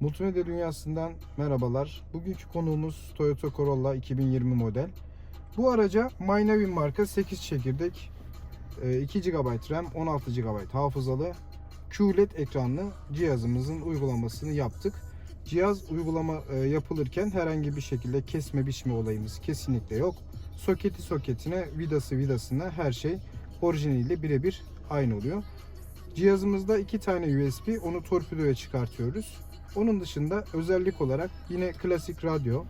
Multimedya dünyasından merhabalar. Bugünkü konuğumuz Toyota Corolla 2020 model. Bu araca MyNavi marka 8 çekirdek, e, 2 GB RAM, 16 GB hafızalı QLED ekranlı cihazımızın uygulamasını yaptık. Cihaz uygulama e, yapılırken herhangi bir şekilde kesme biçme olayımız kesinlikle yok. Soketi soketine, vidası vidasına her şey orijinaliyle birebir aynı oluyor. Cihazımızda iki tane USB, onu torpidoya çıkartıyoruz. Onun dışında özellik olarak yine klasik radyo.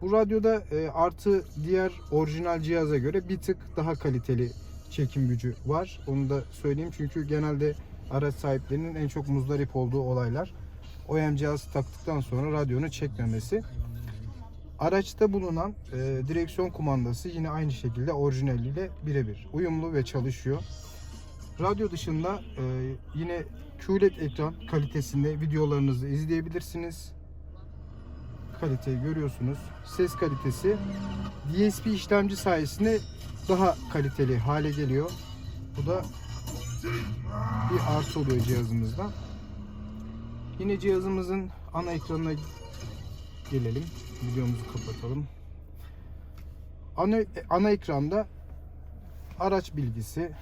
Bu radyoda e, artı diğer orijinal cihaza göre bir tık daha kaliteli çekim gücü var. Onu da söyleyeyim çünkü genelde araç sahiplerinin en çok muzdarip olduğu olaylar OEM cihazı taktıktan sonra radyonu çekmemesi. Araçta bulunan e, direksiyon kumandası yine aynı şekilde orijinaliyle birebir uyumlu ve çalışıyor. Radyo dışında e, yine QLED ekran kalitesinde videolarınızı izleyebilirsiniz. Kaliteyi görüyorsunuz. Ses kalitesi DSP işlemci sayesinde daha kaliteli hale geliyor. Bu da bir artı oluyor cihazımızda. Yine cihazımızın ana ekranına gelelim. Videomuzu kapatalım. Ana, ana ekranda araç bilgisi,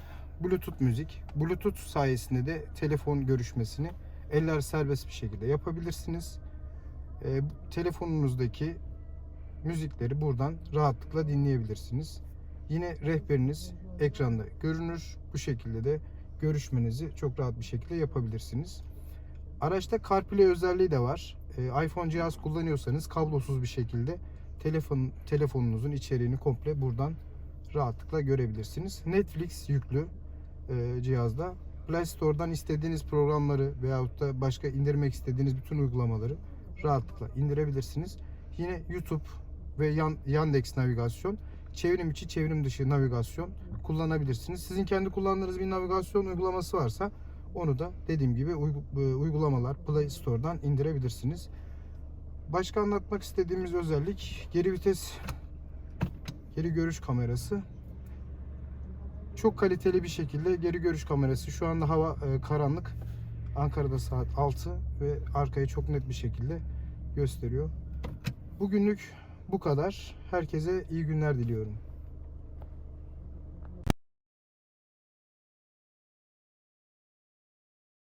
Bluetooth müzik. Bluetooth sayesinde de telefon görüşmesini eller serbest bir şekilde yapabilirsiniz. E, telefonunuzdaki müzikleri buradan rahatlıkla dinleyebilirsiniz. Yine rehberiniz ekranda görünür. Bu şekilde de görüşmenizi çok rahat bir şekilde yapabilirsiniz. Araçta CarPlay özelliği de var. E, iPhone cihaz kullanıyorsanız kablosuz bir şekilde telefon telefonunuzun içeriğini komple buradan rahatlıkla görebilirsiniz. Netflix yüklü e, cihazda. Play Store'dan istediğiniz programları veyahut da başka indirmek istediğiniz bütün uygulamaları rahatlıkla indirebilirsiniz. Yine YouTube ve Yan, Yandex navigasyon, çevrim içi, çevrim dışı navigasyon kullanabilirsiniz. Sizin kendi kullandığınız bir navigasyon uygulaması varsa onu da dediğim gibi e, uygulamalar Play Store'dan indirebilirsiniz. Başka anlatmak istediğimiz özellik geri vites geri görüş kamerası. Çok kaliteli bir şekilde geri görüş kamerası. Şu anda hava e, karanlık. Ankara'da saat 6 ve arkayı çok net bir şekilde gösteriyor. Bugünlük bu kadar. Herkese iyi günler diliyorum.